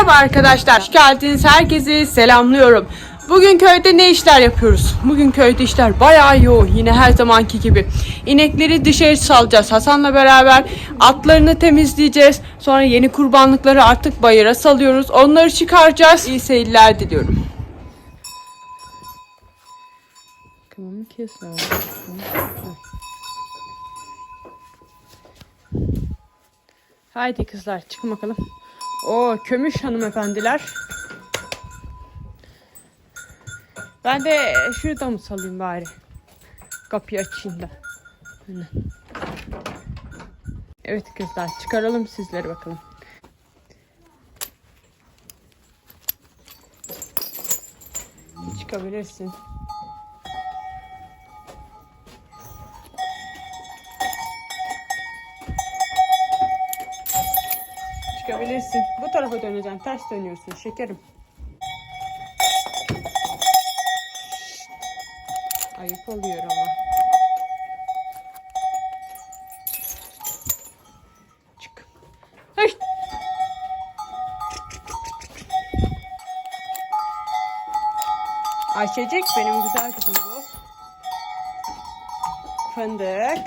Merhaba arkadaşlar. Geldiniz. Herkesi selamlıyorum. Bugün köyde ne işler yapıyoruz? Bugün köyde işler bayağı yoğun. Yine her zamanki gibi. İnekleri dışarı salacağız. Hasan'la beraber atlarını temizleyeceğiz. Sonra yeni kurbanlıkları artık bayıra salıyoruz. Onları çıkaracağız. İyi seyirler diliyorum. Tamam kes Haydi kızlar çıkın bakalım. O kömüş hanımefendiler. Ben de şurada mı salayım bari? Kapıyı açayım da. Evet kızlar çıkaralım sizleri bakalım. Çıkabilirsin. Çıkabilirsin. Bu tarafa döneceksin. Ters dönüyorsun şekerim. Ayıp oluyor ama. Çık. Hey. Ayşecik benim güzel kızım bu. Fındık.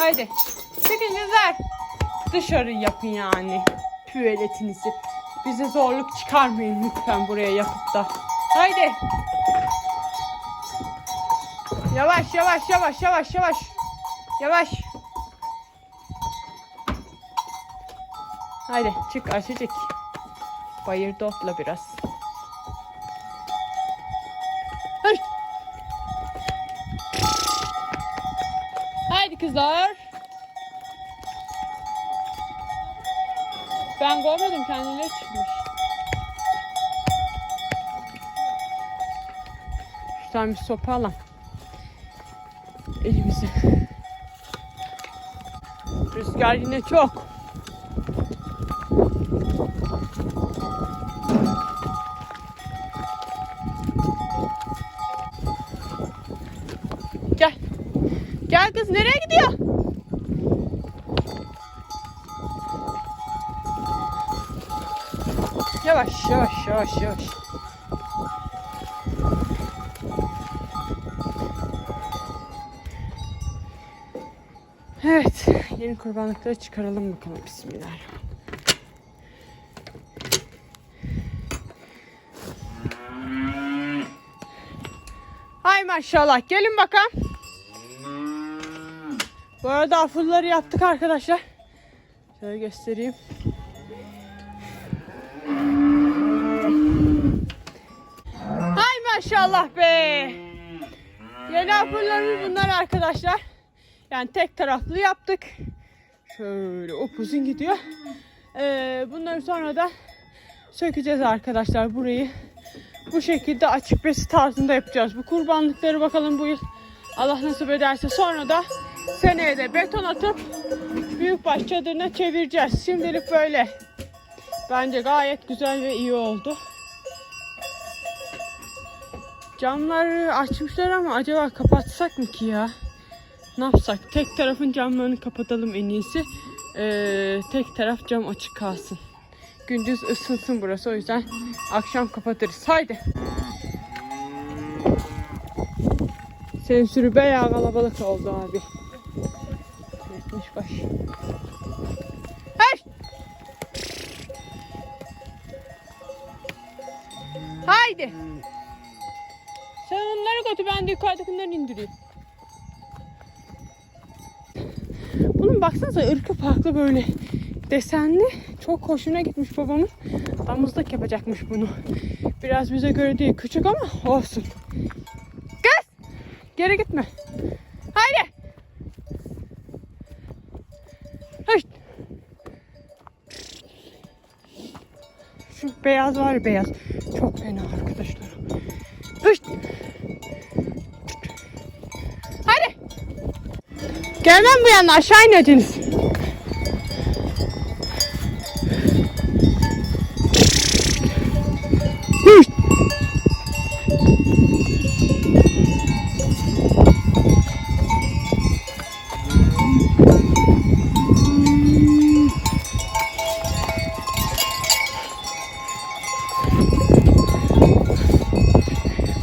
Haydi. Çıkın kızlar. Dışarı yapın yani. Tuvaletinizi. Bize zorluk çıkarmayın lütfen buraya yapıp da. Haydi. Yavaş yavaş yavaş yavaş yavaş. Yavaş. Haydi çık Ayşecik. Bayırda otla biraz. Kızlar. Ben görmedim kendileri çıkmış. Şuradan bir sopa alalım. Elimizi. Rüzgar yine çok. Kurbanlıkları çıkaralım bakalım. Bismillah. Hay maşallah. Gelin bakalım. Bu arada afulları yaptık arkadaşlar. Şöyle göstereyim. Hay maşallah be. Yeni afullarımız bunlar arkadaşlar. Yani tek taraflı yaptık. Şöyle upuzun gidiyor. Ee, bunları sonra da sökeceğiz arkadaşlar burayı. Bu şekilde açık besi tarzında yapacağız. Bu kurbanlıkları bakalım bu yıl Allah nasip ederse sonra da seneye de beton atıp büyükbaş çadırına çevireceğiz. Şimdilik böyle. Bence gayet güzel ve iyi oldu. Camları açmışlar ama acaba kapatsak mı ki ya? Ne yapsak? Tek tarafın camlarını kapatalım en iyisi. Ee, tek taraf cam açık kalsın. Gündüz ısınsın burası o yüzden akşam kapatırız. Haydi. Senin sürü bayağı kalabalık oldu abi. Yetmiş baş. Hey! Haydi. Sen onları götür ben de yukarıdakileri indireyim. Bunun baksanıza ırkı farklı böyle desenli. Çok hoşuna gitmiş babamın. Damızlık yapacakmış bunu. Biraz bize göre değil küçük ama olsun. Kız! Geri gitme. Haydi. Haydi. Şu beyaz var ya beyaz. Çok fena arkadaşlar. Gelmem bu yana aşağı inediniz.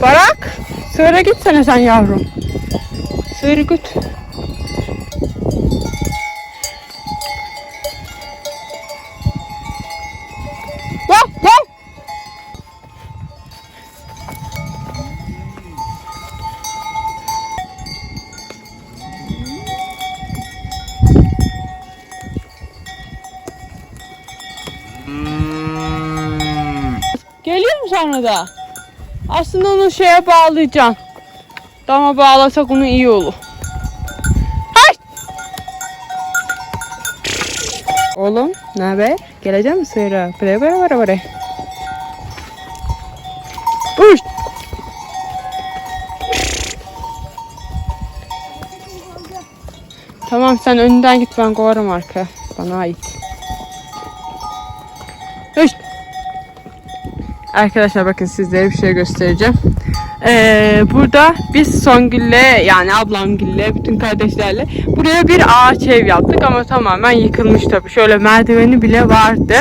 Barak, sığıra gitsene sen yavrum. Sığırı götür. Geliyor mu sonra da? Aslında onu şeye bağlayacaksın. Dama bağlasak onu iyi olur. Hay! Oğlum ne haber? Gelecek misin sığıra? Buraya buraya buraya buraya. Uş! Tamam sen önden git ben kovarım arka. Bana ait. Arkadaşlar bakın sizlere bir şey göstereceğim. Ee, burada biz Songül'le yani ablamgille bütün kardeşlerle buraya bir ağaç ev yaptık ama tamamen yıkılmış tabii. Şöyle merdiveni bile vardı.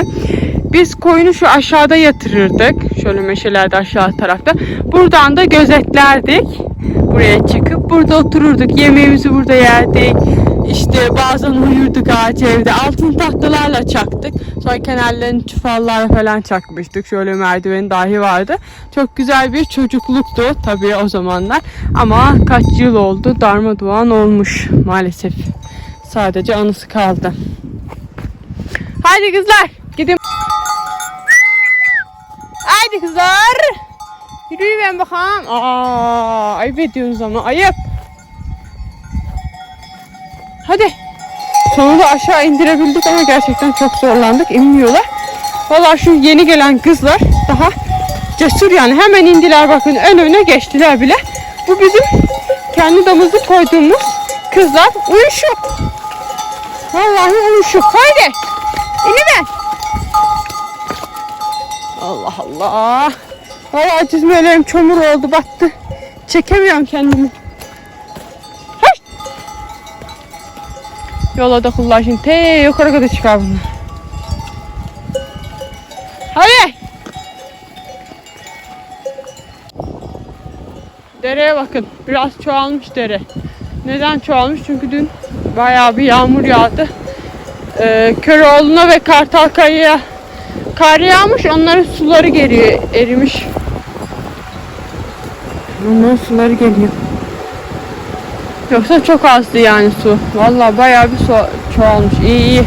Biz koyunu şu aşağıda yatırırdık. Şöyle meşelerde aşağı tarafta. Buradan da gözetlerdik. Buraya çıkıp burada otururduk. Yemeğimizi burada yerdik. İşte bazen uyurduk ağaç evde. Altın tahtalarla çaktık. Sonra kenarlarını çufallar falan çakmıştık. Şöyle merdiveni dahi vardı. Çok güzel bir çocukluktu tabii o zamanlar. Ama kaç yıl oldu darmadağın olmuş maalesef. Sadece anısı kaldı. Haydi kızlar gidin. Haydi kızlar. Yürüyün bakalım. Aa, ayıp ediyorsunuz ama ayıp. Hadi. Sonunda aşağı indirebildik ama gerçekten çok zorlandık. İnmiyorlar. Valla şu yeni gelen kızlar daha cesur yani. Hemen indiler bakın ön öne geçtiler bile. Bu bizim kendi damızı koyduğumuz kızlar. Uyuşuk. Vallahi uyuşuk. Haydi. İniver. Allah Allah. Vallahi çizmelerim çamur oldu battı. Çekemiyorum kendimi. Yola da kullan şimdi. Te yukarı kadar çıkar. Hadi. Dereye bakın. Biraz çoğalmış dere. Neden çoğalmış? Çünkü dün bayağı bir yağmur yağdı. Ee, Köroğlu'na ve Kartalkaya'ya kar yağmış. Onların suları geliyor. Erimiş. Onların suları geliyor. Yoksa çok azdı yani su. Vallahi bayağı bir su çoğalmış. İyi iyi.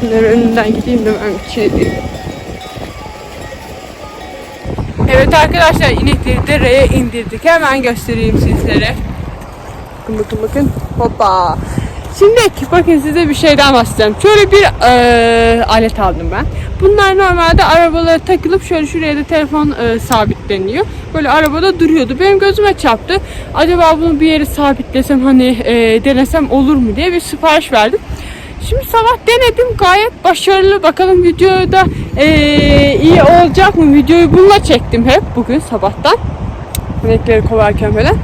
Şunları önünden gideyim de ben bir şey diyeyim. Evet arkadaşlar inekleri dereye indirdik. Hemen göstereyim sizlere. Bakın bakın bakın. Hoppa. Şimdi bakın size bir şeyden bahsedeceğim. Şöyle bir eee, alet aldım ben. Bunlar normalde arabalara takılıp şöyle şuraya da telefon eee, sabitleniyor. Böyle arabada duruyordu. Benim gözüme çarptı. Acaba bunu bir yere sabitlesem hani eee, denesem olur mu diye bir sipariş verdim. Şimdi sabah denedim gayet başarılı. Bakalım videoda eee, iyi olacak mı? Videoyu bununla çektim hep bugün sabahtan. İnekleri kovarken falan.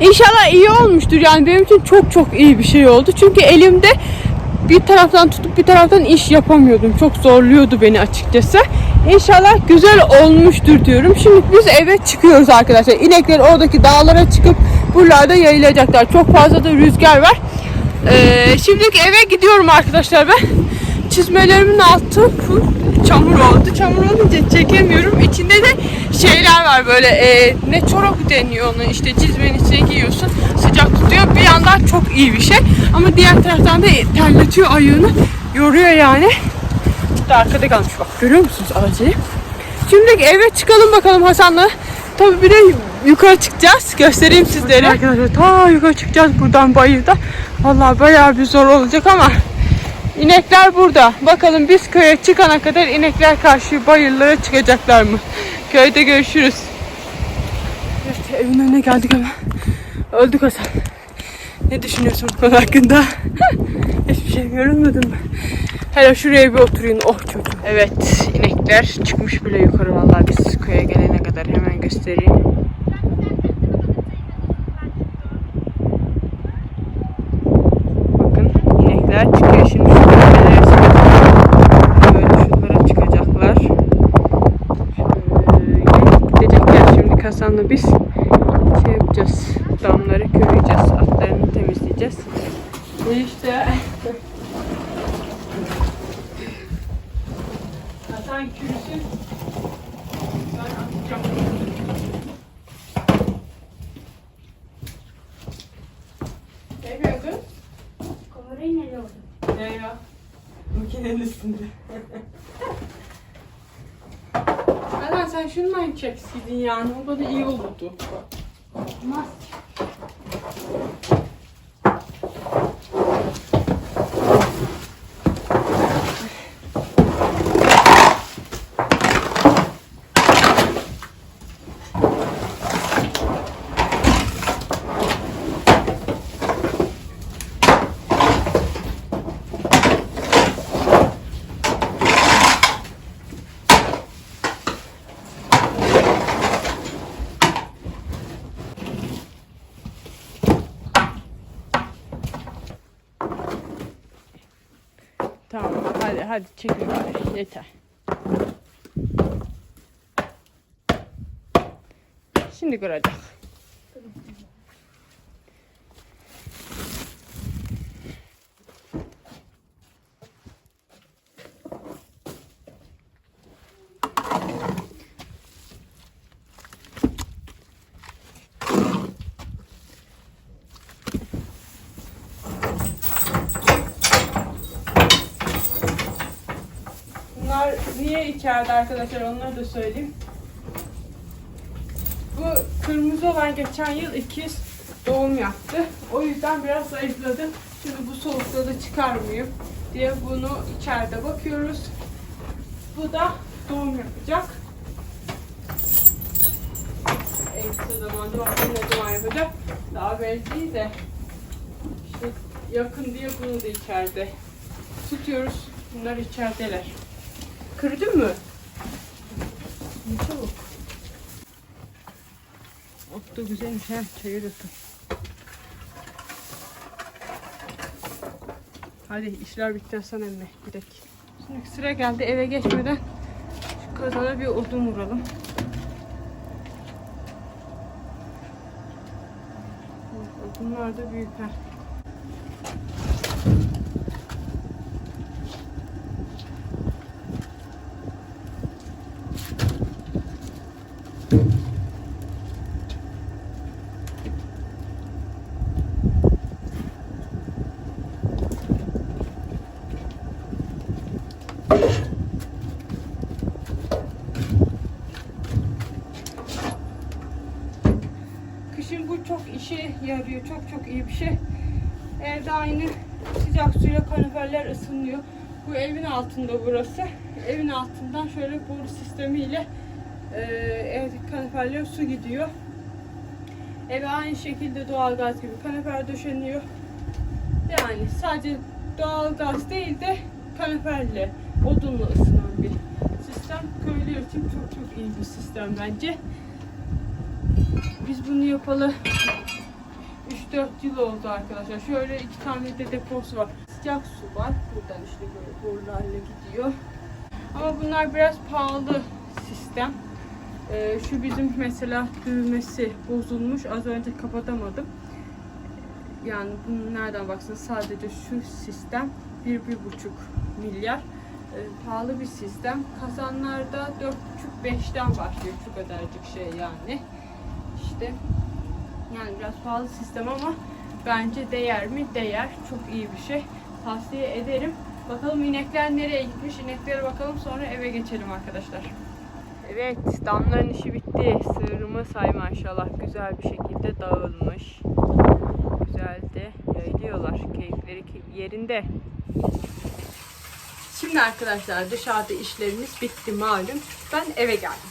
İnşallah iyi olmuştur. Yani benim için çok çok iyi bir şey oldu. Çünkü elimde bir taraftan tutup bir taraftan iş yapamıyordum. Çok zorluyordu beni açıkçası. İnşallah güzel olmuştur diyorum. Şimdi biz eve çıkıyoruz arkadaşlar. İnekler oradaki dağlara çıkıp buralarda yayılacaklar. Çok fazla da rüzgar var. Ee, şimdilik eve gidiyorum arkadaşlar ben. Çizmelerimin altı full çamur oldu. Çamur olunca çekemiyorum. İçinde de şeyler var böyle e, ne çorap deniyor onu işte çizmenin içine giyiyorsun. Sıcak tutuyor. Bir yandan çok iyi bir şey. Ama diğer taraftan da terletiyor ayağını. Yoruyor yani. İşte arkada kalmış bak görüyor musunuz ağacı? Şimdi eve çıkalım bakalım Hasan'la. Tabii bir de yukarı çıkacağız. Göstereyim sizlere. Arkadaşlar ta yukarı çıkacağız buradan bayırda. Vallahi bayağı bir zor olacak ama İnekler burada. Bakalım biz köye çıkana kadar inekler karşı bayırlara çıkacaklar mı? Köyde görüşürüz. Evet evin önüne geldik ama öldük Hasan. Ne düşünüyorsun bu konu hakkında? Hiçbir şey görünmedim mi? Hele şuraya bir oturayım. Oh çocuğum. Evet inekler çıkmış bile yukarı vallahi biz köye gelene kadar hemen göstereyim. şimdi şunlara neler çıkacak. Böyle şunlara çıkacaklar. Şöyle gidecekler şimdi Kasan'la biz şey yapacağız. Damları körüyeceğiz. Atlarını temizleyeceğiz. Bu işte Hasan kürüsü ben atacağım. Ne yapıyorsun? Kamerayı nereye oldu? Ne ya? Makinenin üstünde. Hasan sen çekseydin yani. O da iyi olurdu. Olmaz. Tamam hadi hadi çekil bari. Yeter. Şimdi kıracak. Bunlar niye içeride arkadaşlar onları da söyleyeyim. Bu kırmızı olan geçen yıl ikiz doğum yaptı. O yüzden biraz zayıfladı. Şimdi bu soğukta da çıkarmayayım diye bunu içeride bakıyoruz. Bu da doğum yapacak. En kısa zamanda bakalım ne zaman yapacak. Daha belli de işte yakın diye bunu da içeride tutuyoruz. Bunlar içerideler. Kırdın mı? Ne çabuk. Ot da güzelmiş ha. Çayır atın. Hadi işler bitti Hasan emmi. Gidelim. Şimdi sıra geldi eve geçmeden şu kazana bir odun vuralım. Odunlar da büyük ha. Kışın bu çok işe yarıyor. Çok çok iyi bir şey. Evde aynı sıcak suyla kaniferler ısınıyor. Bu evin altında burası. Evin altından şöyle boru sistemiyle e, evdeki kaniferlere su gidiyor. Eve aynı şekilde doğalgaz gibi kanifer döşeniyor. Yani sadece doğalgaz değil de kaniferle, odunla ısınan bir sistem. Köylüler için çok çok iyi bir sistem bence. Biz bunu yapalı 3-4 yıl oldu arkadaşlar. Şöyle iki tane de deposu var. Sıcak su var. Buradan işte böyle borularla gidiyor. Ama bunlar biraz pahalı sistem. Ee, şu bizim mesela düğmesi bozulmuş. Az önce kapatamadım. Yani bunu nereden baksanız sadece şu sistem 1-1,5 milyar. Ee, pahalı bir sistem. Kazanlarda 4,5-5'ten başlıyor şu kadarcık şey yani. İşte yani biraz pahalı sistem ama bence değer mi? Değer. Çok iyi bir şey. Tavsiye ederim. Bakalım inekler nereye gitmiş? İneklere bakalım sonra eve geçelim arkadaşlar. Evet, damların işi bitti. Sığırımız hay maşallah güzel bir şekilde dağılmış. Güzel de yayılıyorlar. Keyifleri ke- yerinde. Şimdi arkadaşlar dışarıda işlerimiz bitti malum. Ben eve geldim.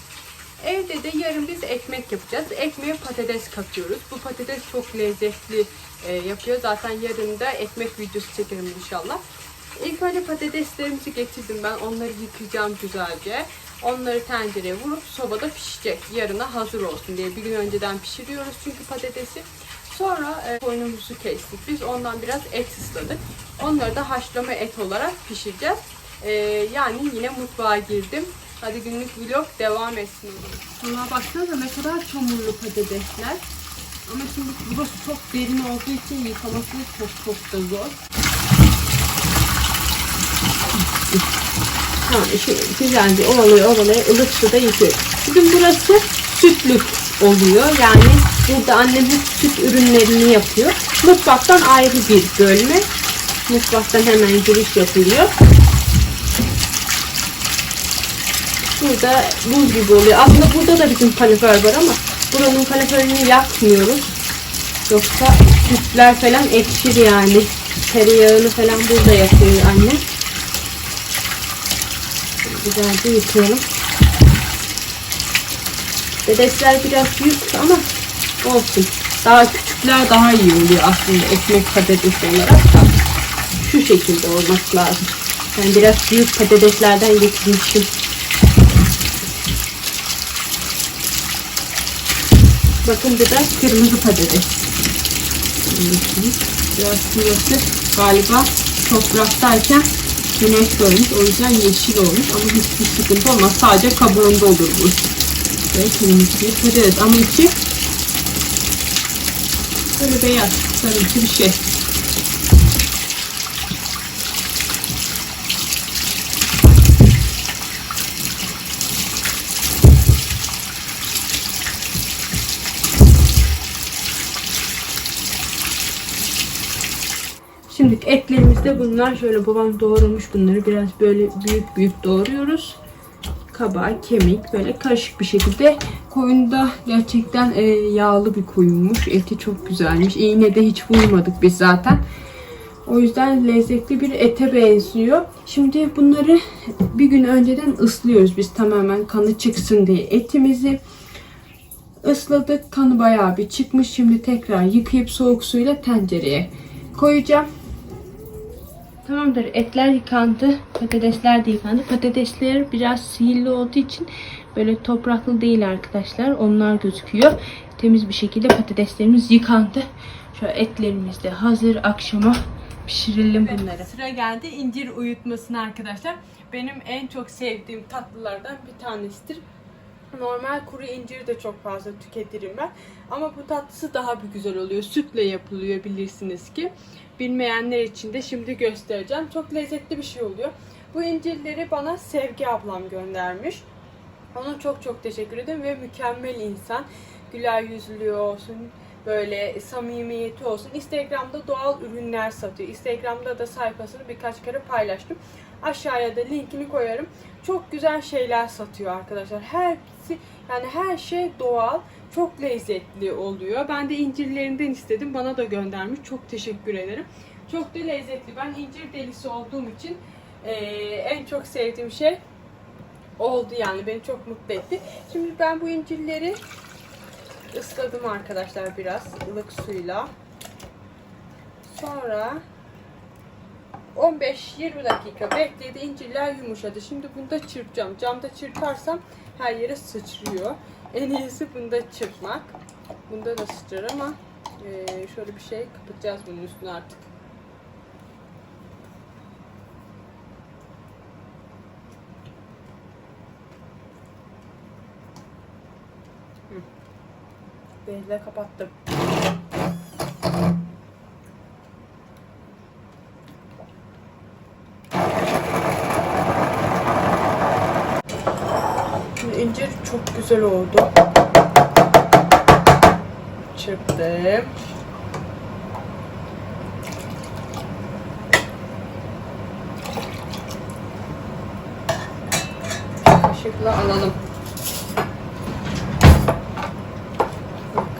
Evde de yarın biz ekmek yapacağız. Ekmeğe patates katıyoruz. Bu patates çok lezzetli e, yapıyor. Zaten yarın da ekmek videosu çekerim inşallah. İlk önce patateslerimizi getirdim ben. Onları yıkayacağım güzelce. Onları tencereye vurup sobada pişecek. Yarına hazır olsun diye. Bir gün önceden pişiriyoruz çünkü patatesi. Sonra e, koynumuzu kestik. Biz ondan biraz et ısladık. Onları da haşlama et olarak pişireceğiz. E, yani yine mutfağa girdim. Hadi günlük vlog devam etsin o zaman. Baksanıza ne kadar çamurlu patatesler. Ama şimdi burası çok derin olduğu için yıkaması çok çok da zor. Ha, şu güzelce ovalaya ovalaya ılık suda yıkıyor. Bizim burası sütlük oluyor. Yani burada annem hep süt ürünlerini yapıyor. Mutfaktan ayrı bir bölme. Mutfaktan hemen giriş yapılıyor. Burada buz gibi oluyor. Aslında burada da bizim kalifer var ama buranın kaliferini yakmıyoruz. Yoksa sütler falan ekşir yani. Tereyağını falan burada yapıyor annem. Güzelce yıkayalım. Dedekler biraz büyük ama olsun. Daha küçükler daha iyi oluyor aslında ekmek patates olarak da. Şu şekilde olması lazım. Ben biraz büyük patateslerden getirmişim. Bakın bu da kırmızı patates. Biraz şurası galiba topraktayken güneş görmüş. O yüzden yeşil olmuş ama hiçbir sıkıntı olmaz. Sadece kabuğunda olur bu. Ve kırmızı bir patates ama içi böyle beyaz, sarımsı bir şey. Şimdi etlerimiz de bunlar. Şöyle babam doğramış bunları. Biraz böyle büyük büyük doğruyoruz. Kabağı, kemik böyle karışık bir şekilde. Koyun da gerçekten e, yağlı bir koyunmuş. Eti çok güzelmiş. İğne de hiç vurmadık biz zaten. O yüzden lezzetli bir ete benziyor. Şimdi bunları bir gün önceden ıslıyoruz biz tamamen kanı çıksın diye etimizi. Isladık. Kanı bayağı bir çıkmış. Şimdi tekrar yıkayıp soğuk suyla tencereye koyacağım. Tamamdır. Etler yıkandı. Patatesler de yıkandı. Patatesler biraz sihirli olduğu için böyle topraklı değil arkadaşlar. Onlar gözüküyor. Temiz bir şekilde patateslerimiz yıkandı. Şu etlerimiz de hazır. Akşama pişirelim bunları. Sıra geldi incir uyutmasına arkadaşlar. Benim en çok sevdiğim tatlılardan bir tanesidir. Normal kuru inciri de çok fazla tüketirim ben. Ama bu tatlısı daha bir güzel oluyor. Sütle yapılıyor bilirsiniz ki. Bilmeyenler için de şimdi göstereceğim. Çok lezzetli bir şey oluyor. Bu incirleri bana Sevgi ablam göndermiş. Ona çok çok teşekkür ederim ve mükemmel insan. Güler yüzlü olsun, böyle samimiyeti olsun. Instagram'da doğal ürünler satıyor. Instagram'da da sayfasını birkaç kere paylaştım. Aşağıya da linkini koyarım. Çok güzel şeyler satıyor arkadaşlar. Hepsi yani her şey doğal. Çok lezzetli oluyor. Ben de incirlerinden istedim. Bana da göndermiş. Çok teşekkür ederim. Çok da lezzetli. Ben incir delisi olduğum için eee, en çok sevdiğim şey oldu yani. Beni çok mutlu etti. Şimdi ben bu incirleri ısladım arkadaşlar biraz ılık suyla. Sonra 15-20 dakika bekledi. incirler yumuşadı. Şimdi bunda çırpacağım. Camda çırparsam her yere sıçrıyor. En iyisi bunda çırpmak. Bunda da sıçrar ama eee, şöyle bir şey kapatacağız bunun üstüne artık. Bezle kapattım. Şimdi incir çok güzel oldu. Çırptım. Kaşıkla alalım.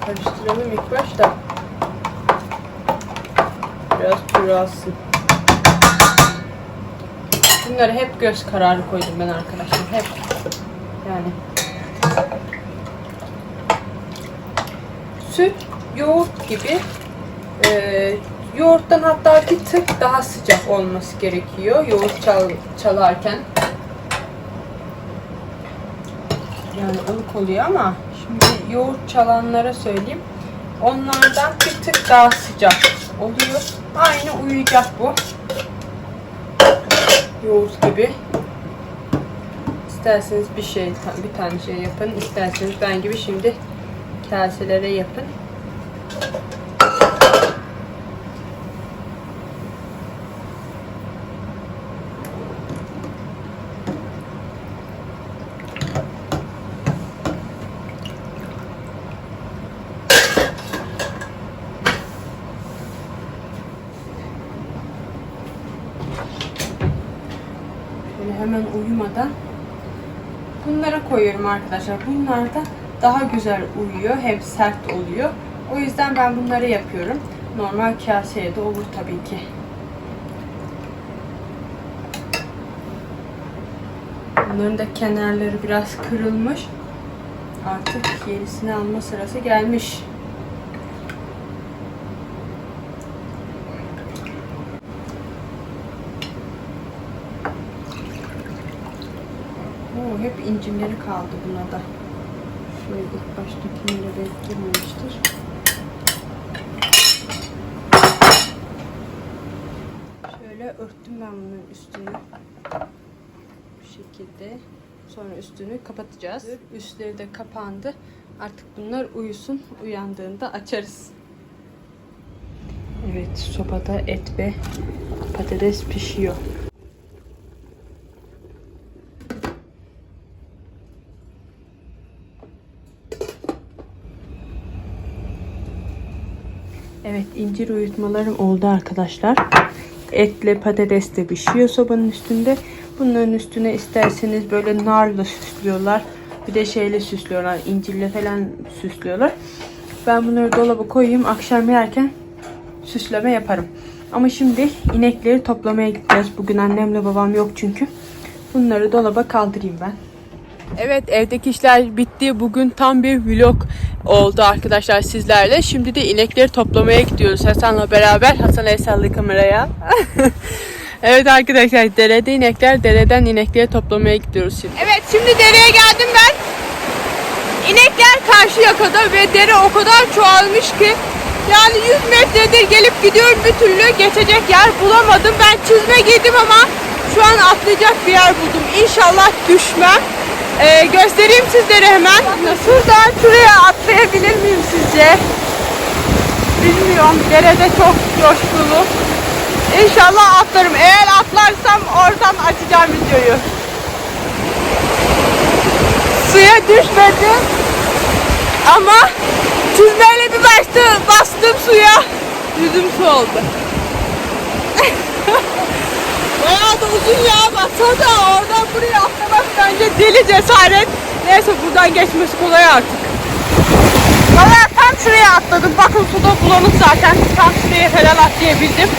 Karıştıralım ilk başta. Biraz pürasın. Bunları hep göz kararı koydum ben arkadaşlar. Hep. Yani. Süt, yoğurt gibi. Ee, yoğurttan hatta bir tık daha sıcak olması gerekiyor. Yoğurt çal, çalarken. Yani ılık oluyor ama şimdi yoğurt çalanlara söyleyeyim. onlardan bir tık daha sıcak oluyor. Aynı uyuyacak bu. Yoğurt gibi. İsterseniz bir şey, bir tane şey yapın. İsterseniz ben gibi şimdi kaselere yapın. Böyle hemen uyumadan bunlara koyuyorum arkadaşlar. Bunlar da daha güzel uyuyor. Hem sert oluyor. O yüzden ben bunları yapıyorum. Normal kaseye de olur tabii ki. Bunların da kenarları biraz kırılmış. Artık yenisini alma sırası gelmiş. Oo, hep incimleri kaldı buna da. Şöyle ilk baştakine denk girmemiştir. Şöyle örttüm ben bunun üstünü. Bu şekilde. Sonra üstünü kapatacağız. Üstleri de kapandı. Artık bunlar uyusun. Uyandığında açarız. Evet, sobada et ve patates pişiyor. Evet incir uyutmalarım oldu arkadaşlar. Etle patates de pişiyor sobanın üstünde. Bunların üstüne isterseniz böyle narla süslüyorlar. Bir de şeyle süslüyorlar. incirle falan süslüyorlar. Ben bunları dolaba koyayım. Akşam yerken süsleme yaparım. Ama şimdi inekleri toplamaya gideceğiz. Bugün annemle babam yok çünkü. Bunları dolaba kaldırayım ben. Evet evdeki işler bitti. Bugün tam bir vlog oldu arkadaşlar sizlerle. Şimdi de inekleri toplamaya gidiyoruz Hasan'la beraber. Hasan el salladı kameraya. evet arkadaşlar derede inekler, dereden inekleri toplamaya gidiyoruz şimdi. Evet şimdi dereye geldim ben. İnekler karşı yakada ve dere o kadar çoğalmış ki yani 100 metredir gelip gidiyorum bir türlü geçecek yer bulamadım. Ben çizme giydim ama şu an atlayacak bir yer buldum. İnşallah düşmem. Ee, göstereyim sizlere hemen. Şuradan şuraya atlayabilir miyim sizce? Bilmiyorum. Derede çok coşkulu. İnşallah atlarım. Eğer atlarsam oradan açacağım videoyu. Suya düşmedim. Ama çizmeyle bir bastı, bastım suya. Yüzüm su oldu. Bayağı da uzun ya baksana oradan buraya atlamak bence deli cesaret. Neyse buradan geçmesi kolay artık. Valla tam şuraya atladım. Bakın suda bulanık zaten. Tam şuraya falan atlayabildim.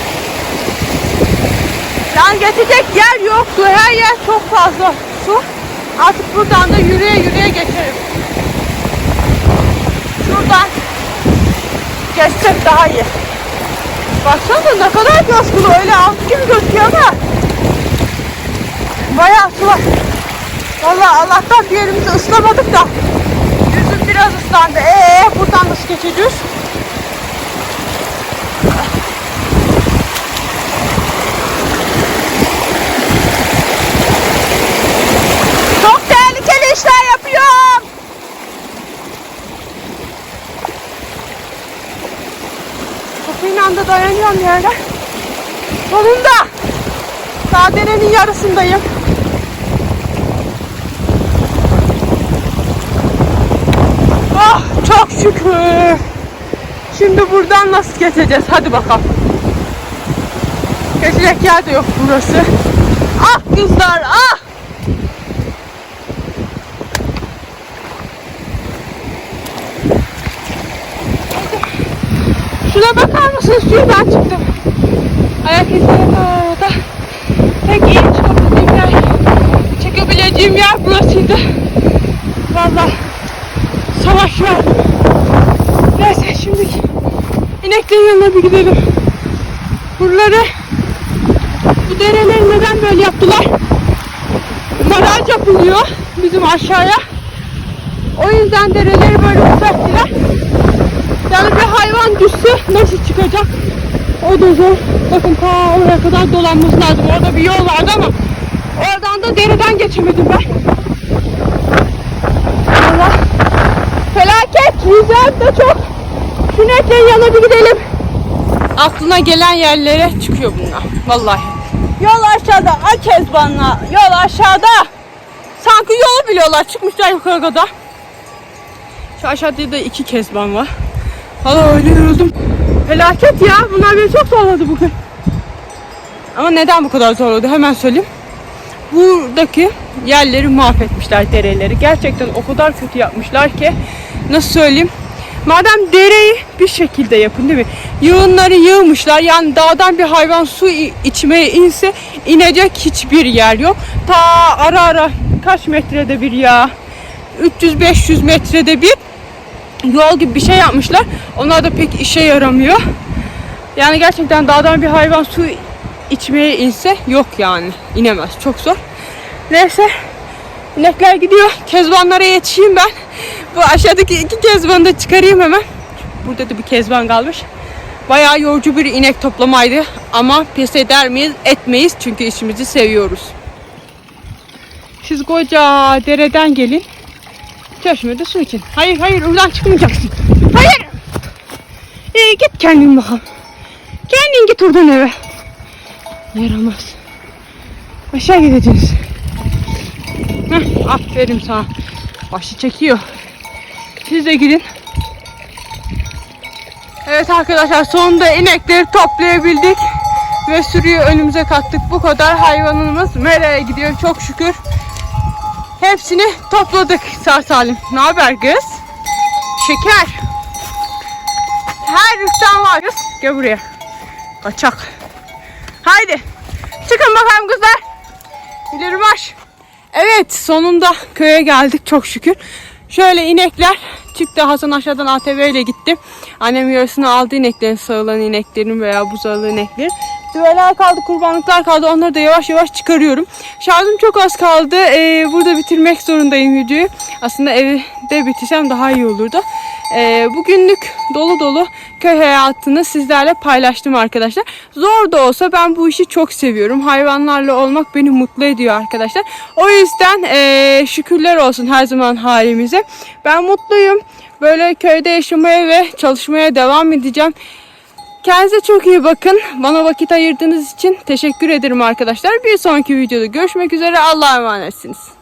Yani geçecek yer yoktu. Her yer çok fazla su. Artık buradan da yürüye yürüye geçerim. Şuradan geçsek daha iyi. Baksana ne kadar coşkulu öyle alt gibi gözüküyor ama bayağı su var. Valla Allah'tan bir yerimizi ıslamadık da yüzüm biraz ıslandı. Ee buradan nasıl geçeceğiz? Çok tehlikeli işler yapıyorum. Kapıyla da dayanıyorum yere. Sonunda. Daha derenin yarısındayım. Oh çok şükür. Şimdi buradan nasıl geçeceğiz? Hadi bakalım. Geçecek yer de yok burası. Ah kızlar ah. Şuna bakar mısınız? Suyundan çıktım. Ayak izleri orada. Tek iyi çıkabildiğim yer, çekebileceğim yer burasıydı. Valla savaş var. Neyse şimdi ineklerin yanına bir gidelim. Buraları bu dereleri neden böyle yaptılar? Baraj yapılıyor bizim aşağıya. O yüzden dereleri böyle yükselttiler. Yani bir hayvan düşse nasıl çıkacak? O da zor. Bakın ta oraya kadar dolanması lazım. Orada bir yol vardı ama oradan da dereden geçemedim ben. Allah. Felaket. Rüzgar da çok. Şu netlerin yanına bir gidelim. Aklına gelen yerlere çıkıyor bunlar. Vallahi. Yol aşağıda. A Kezban'la. Yol aşağıda. Sanki yolu biliyorlar. Çıkmışlar yukarı kadar. Şu aşağıda da iki Kezban var. Valla öyle yoruldum. Felaket ya. Bunlar beni çok zorladı bugün. Ama neden bu kadar zorladı? Hemen söyleyeyim. Buradaki yerleri mahvetmişler dereleri. Gerçekten o kadar kötü yapmışlar ki nasıl söyleyeyim? Madem dereyi bir şekilde yapın değil mi? Yığınları yığmışlar. Yani dağdan bir hayvan su içmeye inse inecek hiçbir yer yok. Ta ara ara kaç metrede bir ya? 300-500 metrede bir yol gibi bir şey yapmışlar. Onlar da pek işe yaramıyor. Yani gerçekten dağdan bir hayvan su içmeye inse yok yani. inemez. Çok zor. Neyse. İnekler gidiyor. Kezbanlara yetişeyim ben. Bu aşağıdaki iki kezbanı da çıkarayım hemen. Burada da bir kezban kalmış. Bayağı yorucu bir inek toplamaydı. Ama pes eder miyiz? Etmeyiz. Çünkü işimizi seviyoruz. Siz koca dereden gelin. Çeşmede su için. Hayır hayır oradan çıkmayacaksın. Hayır. İyi git kendin bakalım. Kendin git oradan eve. Yaramaz. Aşağı gideceğiz. Heh, aferin sana. Başı çekiyor. Siz de gidin. Evet arkadaşlar sonunda inekleri toplayabildik. Ve sürüyü önümüze kattık. Bu kadar hayvanımız meraya gidiyor çok şükür. Hepsini topladık sağ salim. Ne haber kız? Şeker. Her ırktan var kız. Gel buraya. Kaçak. Haydi. Çıkın bakalım kızlar. İleri marş. Evet sonunda köye geldik çok şükür. Şöyle inekler çıktı. Hasan aşağıdan ATV ile gitti. Annem yarısını aldı ineklerin sağılan ineklerin veya buzalı ineklerin. Düveler kaldı, kurbanlıklar kaldı. Onları da yavaş yavaş çıkarıyorum. Şarjım çok az kaldı. Ee, burada bitirmek zorundayım videoyu. Aslında evde bitirsem daha iyi olurdu. Ee, bugünlük dolu dolu köy hayatını sizlerle paylaştım arkadaşlar. Zor da olsa ben bu işi çok seviyorum. Hayvanlarla olmak beni mutlu ediyor arkadaşlar. O yüzden ee, şükürler olsun her zaman halimize. Ben mutluyum. Böyle köyde yaşamaya ve çalışmaya devam edeceğim. Kendinize çok iyi bakın. Bana vakit ayırdığınız için teşekkür ederim arkadaşlar. Bir sonraki videoda görüşmek üzere. Allah'a emanetsiniz.